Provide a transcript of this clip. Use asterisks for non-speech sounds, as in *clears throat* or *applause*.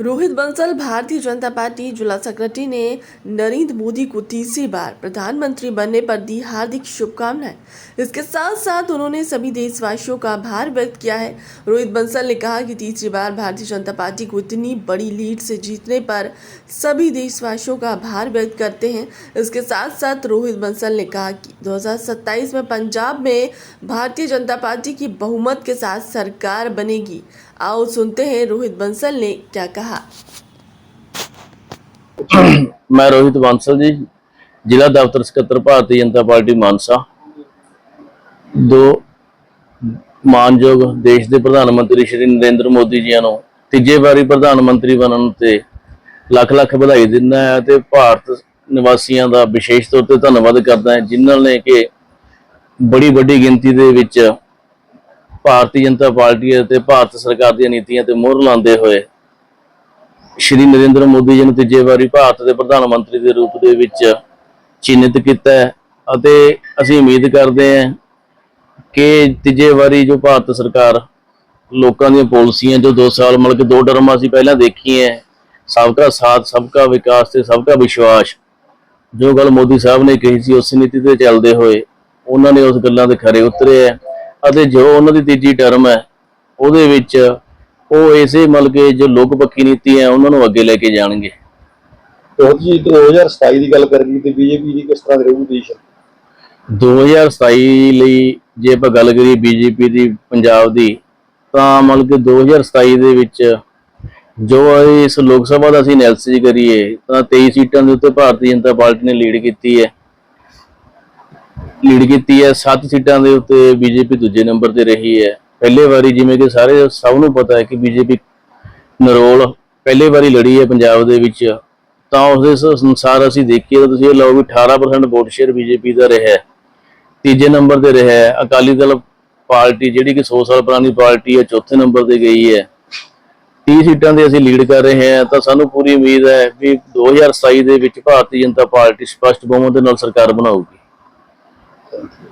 Rohit Bansal, Bharatiya Janata party जिला secretary ने नरेंद्र मोदी को तीसरी बार प्रधानमंत्री बनने पर दी हार्दिक शुभकामनाएँ। इसके साथ साथ उन्होंने सभी देशवासियों का आभार व्यक्त किया है। रोहित बंसल ने कहा कि तीसरी बार भारतीय जनता पार्टी को इतनी बड़ी लीड से जीतने पर सभी देशवासियों का आभार व्यक्त करते हैं। इसके साथ साथ रोहित बंसल ने कहा कि 2027 में पंजाब में भारतीय जनता पार्टी की बहुमत के साथ सरकार बनेगी। आओ सुनते हैं रोहित बंसल ने क्या कहा *clears throat* ਮੈਂ ਰੋਹਿਤ ਬਾਂਸਲ ਜੀ ਜ਼ਿਲ੍ਹਾ ਦਫ਼ਤਰ ਸਕੱਤਰ ਭਾਰਤੀ ਜਨਤਾ ਪਾਰਟੀ ਮਾਨਸਾ ਦੋ ਮਾਨਯੋਗ ਦੇਸ਼ ਦੇ ਪ੍ਰਧਾਨ ਮੰਤਰੀ ਸ਼੍ਰੀ ਨਰਿੰਦਰ ਮੋਦੀ ਜੀ ਨੂੰ ਤੀਜੇ ਵਾਰੀ ਪ੍ਰਧਾਨ ਮੰਤਰੀ ਬਣਨ ਤੇ ਲੱਖ ਲੱਖ ਵਧਾਈ ਦਿੰਦਾ ਹੈ ਤੇ ਭਾਰਤ ਨਿਵਾਸੀਆਂ ਦਾ ਵਿਸ਼ੇਸ਼ ਤੌਰ ਤੇ ਧੰਨਵਾਦ ਕਰਦਾ ਹਾਂ ਜਿਨ੍ਹਾਂ ਨੇ ਕਿ ਬੜੀ ਵੱਡੀ ਗਿਣਤੀ ਦੇ ਵਿੱਚ ਭਾਰਤੀ ਜਨਤਾ ਪਾਰਟੀ ਅਤੇ ਭਾਰਤ ਸਰਕਾਰ ਦੀਆਂ ਨੀਤੀਆਂ ਤੇ ਮੋਹਰ ਲਾਉਂਦੇ ਹੋਏ ਸ਼੍ਰੀ ਨਰਿੰਦਰ ਮੋਦੀ ਜੀ ਨੂੰ ਤੀਜੇ ਵਾਰੀ ਭਾਰਤ ਦੇ ਪ੍ਰਧਾਨ ਮੰਤਰੀ ਦੇ ਰੂਪ ਦੇ ਵਿੱਚ ਚਿੰਨਿਤ ਕੀਤਾ ਹੈ ਅਤੇ ਅਸੀਂ ਉਮੀਦ ਕਰਦੇ ਹਾਂ ਕਿ ਤੀਜੇ ਵਾਰੀ ਜੋ ਭਾਰਤ ਸਰਕਾਰ ਲੋਕਾਂ ਦੀਆਂ ਪਾਲਿਸੀਆਂ ਜੋ 2 ਸਾਲ ਮਤਲਬ ਕਿ ਦੋ ਟਰਮਾਂ ਅਸੀਂ ਪਹਿਲਾਂ ਦੇਖੀਆਂ ਹੈ, ਸਬਕਾ ਸਾਥ ਸਬਕਾ ਵਿਕਾਸ ਤੇ ਸਬਕਾ ਵਿਸ਼ਵਾਸ ਜੋ ਗੱਲ ਮੋਦੀ ਸਾਹਿਬ ਨੇ ਕਹੀ ਸੀ ਉਸ ਨੀਤੀ ਤੇ ਚੱਲਦੇ ਹੋਏ ਉਹਨਾਂ ਨੇ ਉਸ ਗੱਲਾਂ ਦੇ ਖਰੇ ਉਤਰੇ ਹੈ। ਅਤੇ ਜੋ ਉਹਨਾਂ ਦੀ ਤੀਜੀ ਟਰਮ ਹੈ ਉਹਦੇ ਵਿੱਚ ਉਹ ਇਸੇ ਮਤਲਬ ਕਿ ਜੋ ਲੋਕ ਪੱਖੀ ਨੀਤੀ ਹੈ ਉਹਨਾਂ ਨੂੰ ਅੱਗੇ ਲੈ ਕੇ ਜਾਣਗੇ। ਰੋਹਿਤ ਜੀ 2027 ਦੀ ਗੱਲ ਕਰੀਏ ਤੇ ਬੀਜੇਪੀ ਦੀ ਕਿਸ ਤਰ੍ਹਾਂ ਦੀ ਰਹੂ ਦੇਸ਼? 2027 ਲਈ ਜੇ ਆਪਾਂ ਗੱਲ ਕਰੀਏ ਬੀਜੇਪੀ ਦੀ ਪੰਜਾਬ ਦੀ ਤਾਂ ਮਤਲਬ ਕਿ 2027 ਦੇ ਵਿੱਚ ਜੋ ਇਸ ਲੋਕ ਸਭਾ ਦਾ ਅਸੀਂ ਐਨਾਲਿਸਿਸ ਕਰੀਏ ਤਾਂ 23 ਸੀਟਾਂ ਦੇ ਉੱਤੇ ਭਾਰਤੀ ਜਨਤਾ ਪਾਰਟੀ ਨੇ ਲੀਡ ਕੀਤੀ ਹੈ। ਲੀਡ ਕੀਤੀ ਹੈ 7 ਸੀਟਾਂ ਦੇ ਉੱਤੇ ਬੀਜੇਪੀ ਦੂਜੇ ਨੰਬਰ ਤੇ ਰਹੀ ਹੈ। ਪਹਿਲੇ ਵਾਰੀ ਜਿਵੇਂ ਕਿ ਸਾਰੇ ਸਭ ਨੂੰ ਪਤਾ ਹੈ ਕਿ ਬੀਜੇਪੀ ਨਰੋਲ ਪਹਿਲੇ ਵਾਰੀ ਲੜੀ ਹੈ ਪੰਜਾਬ ਦੇ ਵਿੱਚ। ਤਾਂ ਉਸ ਦੇ ਸ- ਅਸੀਂ ਦੇਖੀਏ ਤਾਂ ਤੁਸੀਂ ਇਹ ਲਓ ਵੀ 18% ਵੋਟ ਸ਼ੇਅਰ ਬੀਜੇਪੀ ਦਾ ਰਿਹਾ ਹੈ। ਤੀਜੇ ਨੰਬਰ ਤੇ ਰਿਹਾ ਹੈ। ਅਕਾਲੀ ਦਲ ਪਾਰਟੀ ਜਿਹੜੀ ਕਿ 100 ਸਾਲ ਪੁਰਾਣੀ ਪਾਰਟੀ ਹੈ, ਚੌਥੇ ਨੰਬਰ ਤੇ ਗਈ ਹੈ। 30 ਸੀਟਾਂ ਦੇ ਅਸੀਂ ਲੀਡ ਕਰ ਰਹੇ ਹਾਂ ਤਾਂ ਸਾਨੂੰ ਪੂਰੀ ਉਮੀਦ ਹੈ ਵੀ 2027 ਦੇ ਵਿੱਚ ਭਾਰਤੀ ਜਨਤਾ ਪਾਰਟੀ ਸਪਸ਼ਟ ਬਹੁਮਤ ਦੇ ਨਾਲ ਸਰਕਾਰ ਬਣਾਊਗੀ। Thank you.